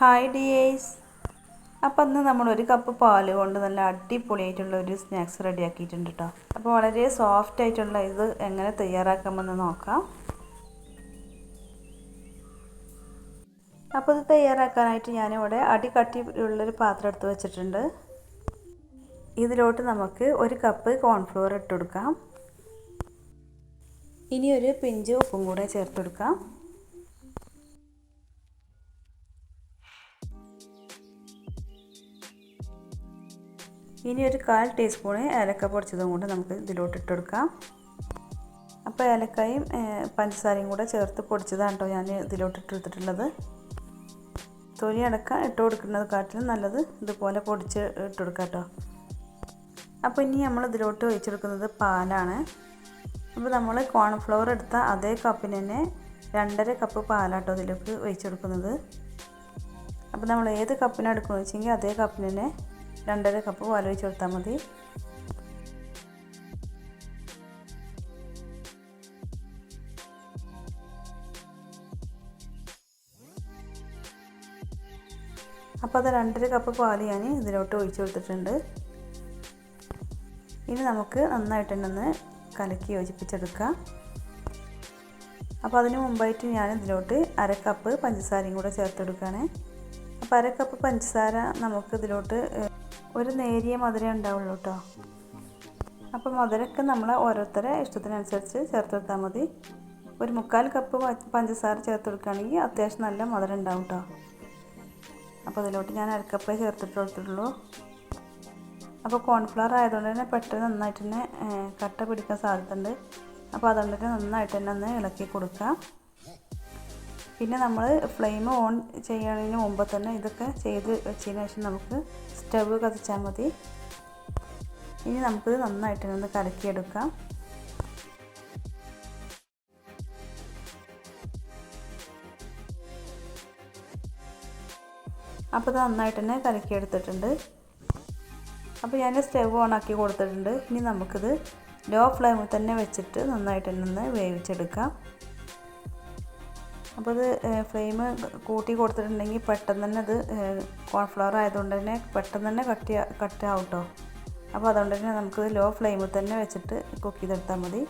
Hi dears അപ്പം അന്ന് നമ്മൾ ഒരു കപ്പ് പാൽ കൊണ്ട് നല്ല അടിപൊളിയായിട്ടുള്ള ഒരു സ്നാക്സ് റെഡി ആക്കിയിട്ടുണ്ട് കേട്ടോ അപ്പോൾ വളരെ സോഫ്റ്റ് ആയിട്ടുള്ള ഇത് എങ്ങനെ തയ്യാറാക്കാമെന്ന് നോക്കാം. അപ്പോൾ ഇത് തയ്യാറാക്കാനായിട്ട് ഞാനിവിടെ അടി കട്ടി ഉള്ളൊരു പാത്രം എടുത്ത് വെച്ചിട്ടുണ്ട്. ഇതിലോട്ട് നമുക്ക് ഒരു കപ്പ് കോൺഫ്ലോർ ഇട്ട് കൊടുക്കാം. ഇനി ഒരു പിഞ്ച് ഉപ്പും കൂടെ ചേർത്ത് കൊടുക്കാം. ഇനി ഒരു കാൽ ടീസ്പൂണ് ഏലക്ക പൊടിച്ചതും കൊണ്ട് നമുക്ക് ഇതിലോട്ട് ഇട്ടെടുക്കാം. അപ്പോൾ ഏലക്കായും പഞ്ചസാരയും കൂടെ ചേർത്ത് പൊടിച്ചതാണ് കേട്ടോ ഞാൻ ഇതിലോട്ട് ഇട്ടെടുത്തിട്ടുള്ളത്. തൊലി അടക്കം ഇട്ട് കൊടുക്കുന്നത് കാട്ടിലും നല്ലത് ഇതുപോലെ പൊടിച്ച് ഇട്ട് കേട്ടോ. അപ്പോൾ ഇനി നമ്മൾ ഇതിലോട്ട് ഒഴിച്ചെടുക്കുന്നത് പാലാണ്. അപ്പോൾ നമ്മൾ കോൺഫ്ലവർ എടുത്ത അതേ കപ്പിന് തന്നെ രണ്ടര കപ്പ് പാലാട്ടോ ഇതിലേക്ക് ഒഴിച്ചെടുക്കുന്നത്. അപ്പോൾ നമ്മൾ ഏത് കപ്പിനെടുക്കുന്നു വെച്ചെങ്കിൽ അതേ കപ്പിന് തന്നെ രണ്ടര കപ്പ് പാൽ ഒഴിച്ച് കൊടുത്താൽ മതി. അപ്പോൾ അത് രണ്ടര കപ്പ് പാൽ ഞാൻ ഇതിലോട്ട് ഒഴിച്ച് കൊടുത്തിട്ടുണ്ട്. ഇനി നമുക്ക് നന്നായിട്ടുണ്ടെന്ന് കലക്കി യോജിപ്പിച്ചെടുക്കാം. അപ്പോൾ അതിന് മുമ്പായിട്ട് ഞാൻ ഇതിലോട്ട് അര കപ്പ് പഞ്ചസാരയും കൂടെ ചേർത്തെടുക്കുകയാണ് അപ്പോൾ അര കപ്പ് പഞ്ചസാര നമുക്ക് ഇതിലോട്ട് ഒരു നേരിയ മധുരം ഉണ്ടാവുള്ളൂ കേട്ടോ അപ്പോൾ മധുരമൊക്കെ നമ്മൾ ഓരോരുത്തരെ ഇഷ്ടത്തിനനുസരിച്ച് ചേർത്ത് കൊടുത്താൽ മതി. ഒരു മുക്കാൽ കപ്പ് പഞ്ചസാര ചേർത്ത് കൊടുക്കുകയാണെങ്കിൽ അത്യാവശ്യം നല്ല മധുരം ഉണ്ടാവും കേട്ടോ അപ്പോൾ അതിലോട്ട് ഞാൻ അരക്കപ്പേ ചേർത്തിട്ട് കൊടുത്തിട്ടുള്ളൂ. അപ്പോൾ കോൺഫ്ലവർ ആയതുകൊണ്ട് തന്നെ പെട്ടെന്ന് നന്നായിട്ട് തന്നെ കട്ട പിടിക്കാൻ സാധ്യതയുണ്ട്. അപ്പോൾ അതുകൊണ്ട് തന്നെ നന്നായിട്ട് തന്നെ ഒന്ന് ഇളക്കി കൊടുക്കുക പിന്നെ നമ്മൾ ഫ്ലെയിം ഓൺ ചെയ്യുന്നതിന് മുമ്പ് തന്നെ ഇതൊക്കെ ചെയ്ത് വെച്ചതിന് ശേഷം നമുക്ക് സ്റ്റവ് കത്തിച്ചാൽ മതി. ഇനി നമുക്കിത് നന്നായിട്ട് ഒന്ന് കലക്കിയെടുക്കാം. അപ്പോൾ ഇത് നന്നായിട്ട് തന്നെ കലക്കിയെടുത്തിട്ടുണ്ട്. അപ്പോൾ ഞാൻ സ്റ്റവ് ഓൺ ആക്കി കൊടുത്തിട്ടുണ്ട്. ഇനി നമുക്കിത് ലോ ഫ്ലെയിമിൽ തന്നെ വെച്ചിട്ട് നന്നായിട്ട് തന്നെ ഒന്ന് വേവിച്ചെടുക്കാം. അപ്പോൾ ഇത് ഫ്ലെയിം കൂട്ടി കൊടുത്തിട്ടുണ്ടെങ്കിൽ പെട്ടെന്ന് തന്നെ അത് കോൺഫ്ലവർ ആയതുകൊണ്ട് തന്നെ പെട്ടെന്ന് തന്നെ കട്ട് കട്ട് ആവും കേട്ടോ അപ്പോൾ അതുകൊണ്ട് തന്നെ നമുക്ക് ലോ ഫ്ലെയിമിൽ തന്നെ വെച്ചിട്ട് കുക്ക് ചെയ്തെടുത്താൽ മതി.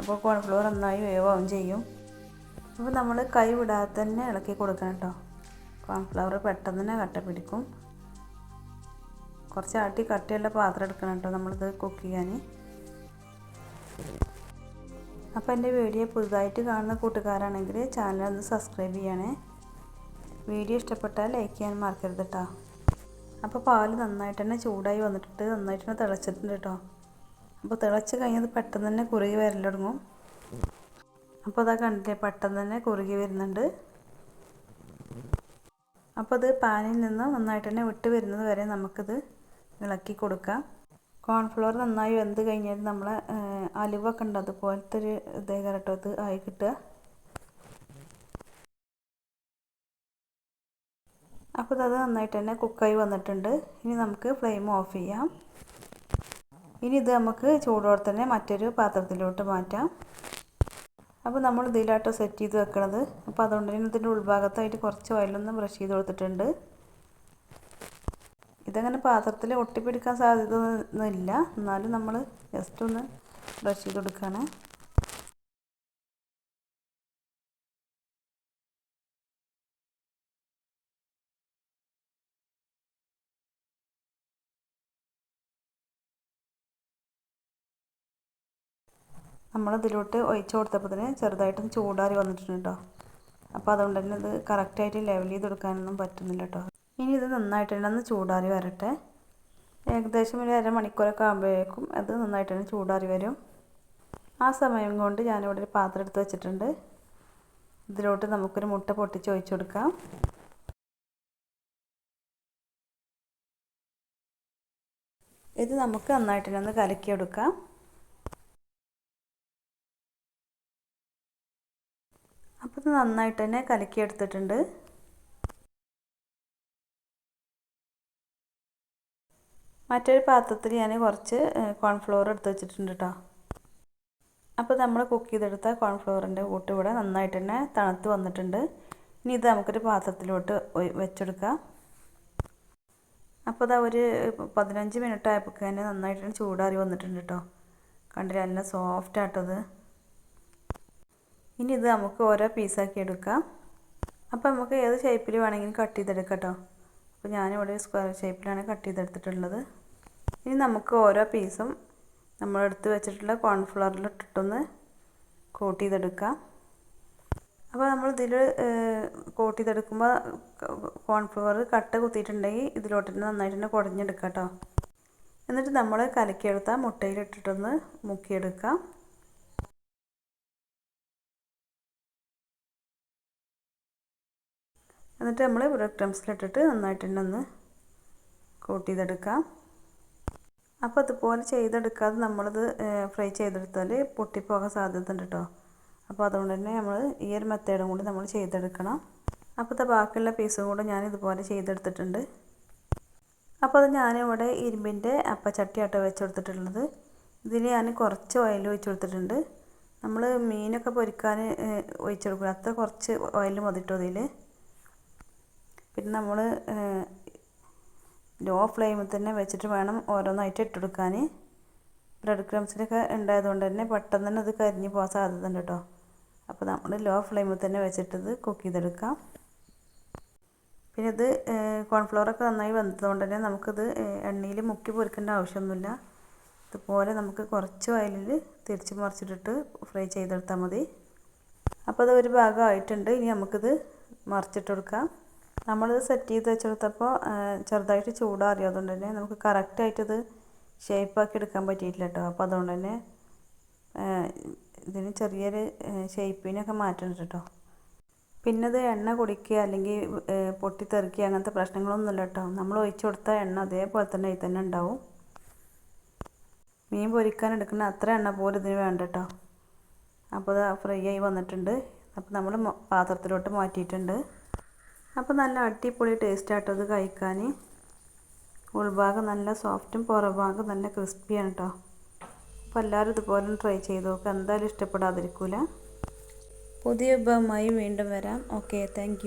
അപ്പോൾ കോൺഫ്ലവർ നന്നായി വേവാവും ചെയ്യും. അപ്പോൾ നമ്മൾ കൈ വിടാതെ തന്നെ ഇളക്കി കൊടുക്കണം കേട്ടോ കോൺഫ്ലവർ പെട്ടെന്ന് തന്നെ കട്ട പിടിക്കും. കുറച്ച് ആട്ടി കട്ടിയുള്ള പാത്രം എടുക്കണം കേട്ടോ നമ്മളിത് കുക്ക് ചെയ്യാൻ. അപ്പോൾ എന്റെ വീഡിയോ പുതുതായിട്ട് കാണുന്ന കൂട്ടുകാരാണെങ്കിൽ ചാനൽ ഒന്ന് സബ്സ്ക്രൈബ് ചെയ്യണേ. വീഡിയോ ഇഷ്ടപ്പെട്ടാൽ ലൈക്ക് ചെയ്യാൻ മറക്കരുത് കേട്ടോ അപ്പോൾ പാൽ നന്നായിട്ട് തന്നെ ചൂടായി വന്നിട്ടുണ്ട്. നന്നായിട്ട് തന്നെ തിളച്ചിട്ടുണ്ട് കേട്ടോ അപ്പോൾ തിളച്ച് കഴിഞ്ഞത് പെട്ടെന്ന് തന്നെ കുറുകി വരൽ തുടങ്ങും. അപ്പോൾ അതാ കണ്ടില്ലേ പെട്ടെന്ന് തന്നെ കുറുകി വരുന്നുണ്ട്. അപ്പോൾ അത് പാനിൽ നിന്ന് നന്നായിട്ട് തന്നെ വിട്ട് വരുന്നത് വരെ നമുക്കിത് ഇളക്കി കൊടുക്കാം. കോൺഫ്ലോർ നന്നായി വെന്ത് കഴിഞ്ഞാൽ നമ്മൾ അലുവൊക്കെ ഉണ്ട്? അതുപോലത്തെ ഒരു ഇതേ കരട്ടോ ഇത് ആയി കിട്ടുക. അപ്പോൾ അത് നന്നായിട്ട് തന്നെ കുക്കായി വന്നിട്ടുണ്ട്. ഇനി നമുക്ക് ഫ്ലെയിം ഓഫ് ചെയ്യാം. ഇനി ഇത് നമുക്ക് ചൂടോടെ തന്നെ മറ്റൊരു പാത്രത്തിലോട്ട് മാറ്റാം. അപ്പോൾ നമ്മൾ ഇതിലാട്ടോ സെറ്റ് ചെയ്ത് വെക്കണത്. അപ്പോൾ അതുകൊണ്ട് തന്നെ ഇതിന്റെ ഉൾഭാഗത്തായിട്ട് കുറച്ച് ഓയിലൊന്ന് ബ്രഷ് ചെയ്ത് കൊടുത്തിട്ടുണ്ട്. ഇതങ്ങനെ പാത്രത്തിൽ ഒട്ടിപ്പിടിക്കാൻ സാധ്യത ഒന്നുമില്ല എന്നാലും നമ്മൾ ജസ്റ്റ് ഒന്ന് ബ്രഷ് ചെയ്ത് കൊടുക്കുകയാണ് ഒഴിച്ചു ഒഴിച്ച് കൊടുത്തപ്പോൾ തന്നെ ചെറുതായിട്ടൊന്ന് ചൂടാറി വന്നിട്ടുണ്ട് കേട്ടോ അപ്പോൾ അതുകൊണ്ട് തന്നെ ഇത് കറക്റ്റായിട്ട് ലെവൽ ചെയ്ത് കൊടുക്കാനൊന്നും പറ്റുന്നില്ല കേട്ടോ ഇനി ഇത് നന്നായിട്ട് തന്നെ ഒന്ന് ചൂടാറി വരട്ടെ. ഏകദേശം ഒരു അരമണിക്കൂറൊക്കെ ആകുമ്പോഴേക്കും അത് നന്നായിട്ട് തന്നെ ചൂടാറി വരും. ആ സമയം കൊണ്ട് ഞാനിവിടെ ഒരു പാത്രം എടുത്ത് വെച്ചിട്ടുണ്ട്. ഇതിലോട്ട് നമുക്കൊരു മുട്ട പൊട്ടിച്ച് ഒഴിച്ചു കൊടുക്കാം. ഇത് നമുക്ക് നന്നായിട്ട് തന്നെ ഒന്ന് കലക്കിയെടുക്കാം അപ്പോൾ ഇത് നന്നായിട്ട് തന്നെ കലക്കിയെടുത്തിട്ടുണ്ട് മറ്റൊരു പാത്രത്തിൽ ഞാൻ കുറച്ച് കോൺഫ്ലോർ എടുത്ത് വെച്ചിട്ടുണ്ട് കേട്ടോ അപ്പോൾ നമ്മൾ കുക്ക് ചെയ്തെടുത്ത കോൺഫ്ലവറിന്റെ കൂട്ട് ഇവിടെ നന്നായിട്ട് തന്നെ തണുത്ത് വന്നിട്ടുണ്ട്. ഇനി ഇത് നമുക്കൊരു പാത്രത്തിലോട്ട് വെച്ചെടുക്കാം. അപ്പോൾ അതാ ഒരു പതിനഞ്ച് മിനിറ്റ് ആയപ്പോൾ തന്നെ നന്നായിട്ട് ചൂടാറി വന്നിട്ടുണ്ട് കേട്ടോ കണ്ടില്ല നല്ല സോഫ്റ്റ് ആട്ടത് ഇനി ഇത് നമുക്ക് ഓരോ പീസാക്കി എടുക്കാം. അപ്പോൾ നമുക്ക് ഏത് ഷേപ്പിൽ വേണമെങ്കിലും കട്ട് ചെയ്തെടുക്കാം കേട്ടോ അപ്പോൾ ഞാനിവിടെ സ്ക്വയർ ഷേപ്പിലാണ് കട്ട് ചെയ്തെടുത്തിട്ടുള്ളത്. ഇനി നമുക്ക് ഓരോ പീസും നമ്മൾ എടുത്ത് വെച്ചിട്ടുള്ള കോൺഫ്ലവറിൽ ഇട്ടിട്ടൊന്ന് കോട്ട് ചെയ്തെടുക്കാം. അപ്പോൾ നമ്മൾ ഇതിൽ കോട്ട് ചെയ്തെടുക്കുമ്പോൾ കോൺഫ്ലവർ കട്ട കുത്തിയിട്ടുണ്ടെങ്കിൽ ഇതിലോട്ട് തന്നെ നന്നായിട്ട് തന്നെ കുടഞ്ഞെടുക്കാം കേട്ടോ. എന്നിട്ട് നമ്മൾ കലക്കിയെടുത്ത മുട്ടയിലിട്ടിട്ടൊന്ന് മുക്കിയെടുക്കാം. എന്നിട്ട് നമ്മൾ ബ്രെഡ് ക്രംസിലിട്ടിട്ട് നന്നായിട്ട് തന്നെ ഒന്ന് കോട്ട് ചെയ്തെടുക്കാം അപ്പോൾ അതുപോലെ ചെയ്തെടുക്കാതെ നമ്മളിത് ഫ്രൈ ചെയ്തെടുത്താൽ പൊട്ടിപ്പോകാൻ സാധ്യത ഉണ്ട് കേട്ടോ. അപ്പോൾ അതുകൊണ്ട് തന്നെ നമ്മൾ ഈ ഒരു മെത്തേഡും കൂടി നമ്മൾ ചെയ്തെടുക്കണം. അപ്പോൾ ബാക്കിയുള്ള പീസും കൂടെ ഞാൻ ഇതുപോലെ ചെയ്തെടുത്തിട്ടുണ്ട്. അപ്പോൾ അത് ഞാനിവിടെ ഇരുമ്പിന്റെ അപ്പച്ചട്ടിയാട്ടോ വെച്ച് കൊടുത്തിട്ടുള്ളത്. ഇതിൽ ഞാൻ കുറച്ച് ഓയിൽ ഒഴിച്ച് കൊടുത്തിട്ടുണ്ട്. നമ്മൾ മീനൊക്കെ പൊരിക്കാൻ ഒഴിച്ച് കൊടുക്കുക അത്ര കുറച്ച് ഓയിൽ മതിട്ടോ ഇതിൽ. പിന്നെ നമ്മൾ ലോ ഫ്ലെയിമിൽ തന്നെ വെച്ചിട്ട് വേണം ഓരോന്നായിട്ട് ഇട്ടെടുക്കാൻ ബ്രെഡ് ക്രംസിലൊക്കെ ഉണ്ടായതുകൊണ്ട് തന്നെ പെട്ടെന്ന് തന്നെ ഇത് കരിഞ്ഞ് പോകാൻ സാധ്യത ഉണ്ട് കേട്ടോ അപ്പോൾ നമ്മൾ ലോ ഫ്ലെയിമിൽ തന്നെ വെച്ചിട്ടത് കുക്ക് ചെയ്തെടുക്കാം. പിന്നെ ഇത് കോൺഫ്ലവറൊക്കെ നന്നായി വന്നതുകൊണ്ട് തന്നെ നമുക്കിത് എണ്ണയിൽ മുക്കി പൊരിക്കേണ്ട ആവശ്യമൊന്നുമില്ല. ഇതുപോലെ നമുക്ക് കുറച്ച് ഓയിലിൽ തിരിച്ച് മറിച്ചിട്ടിട്ട് ഫ്രൈ ചെയ്തെടുത്താൽ മതി. അപ്പോൾ അത് ഒരു ഭാഗമായിട്ടുണ്ട് ഇനി നമുക്കിത് മറിച്ചിട്ട് കൊടുക്കാം. നമ്മളിത് സെറ്റ് ചെയ്ത് വെച്ചെടുത്തപ്പോൾ ചെറുതായിട്ട് ചൂടാറിയോ? അതുകൊണ്ട് തന്നെ നമുക്ക് കറക്റ്റായിട്ടത് ഷേപ്പാക്കി എടുക്കാൻ പറ്റിയിട്ടില്ല കേട്ടോ അപ്പോൾ അതുകൊണ്ട് തന്നെ ഇതിന് ചെറിയൊരു ഷേപ്പിനൊക്കെ മാറ്റണം കേട്ടോ പിന്നെ ഇത് എണ്ണ കുടിക്കുക അല്ലെങ്കിൽ പൊട്ടിത്തെറിക്കുക അങ്ങനത്തെ പ്രശ്നങ്ങളൊന്നുമില്ല കേട്ടോ നമ്മൾ ഒഴിച്ചു കൊടുത്ത എണ്ണ അതേപോലെ തന്നെ ഇതിൽ തന്നെ ഉണ്ടാവും. മീൻ പൊരിക്കാൻ എടുക്കുന്ന അത്ര എണ്ണ പോലും ഇതിന് വേണ്ട കേട്ടോ അപ്പോൾ അത് ഫ്രൈ ആയി വന്നിട്ടുണ്ട്. അപ്പോൾ നമ്മൾ പാത്രത്തിലോട്ട് മാറ്റിയിട്ടുണ്ട്. അപ്പോൾ നല്ല അടിപൊളി ടേസ്റ്റ് ആട്ടോ അത് കഴിക്കാൻ. ഉൾഭാഗം നല്ല സോഫ്റ്റും പുറഭാഗം നല്ല ക്രിസ്പിയാണ് കേട്ടോ അപ്പോൾ എല്ലാവരും ഇതുപോലെ ട്രൈ ചെയ്ത് നോക്കുക എന്തായാലും ഇഷ്ടപ്പെടാതിരിക്കില്ല പുതിയ വിഭവമായി വീണ്ടും വരാം. Okay thank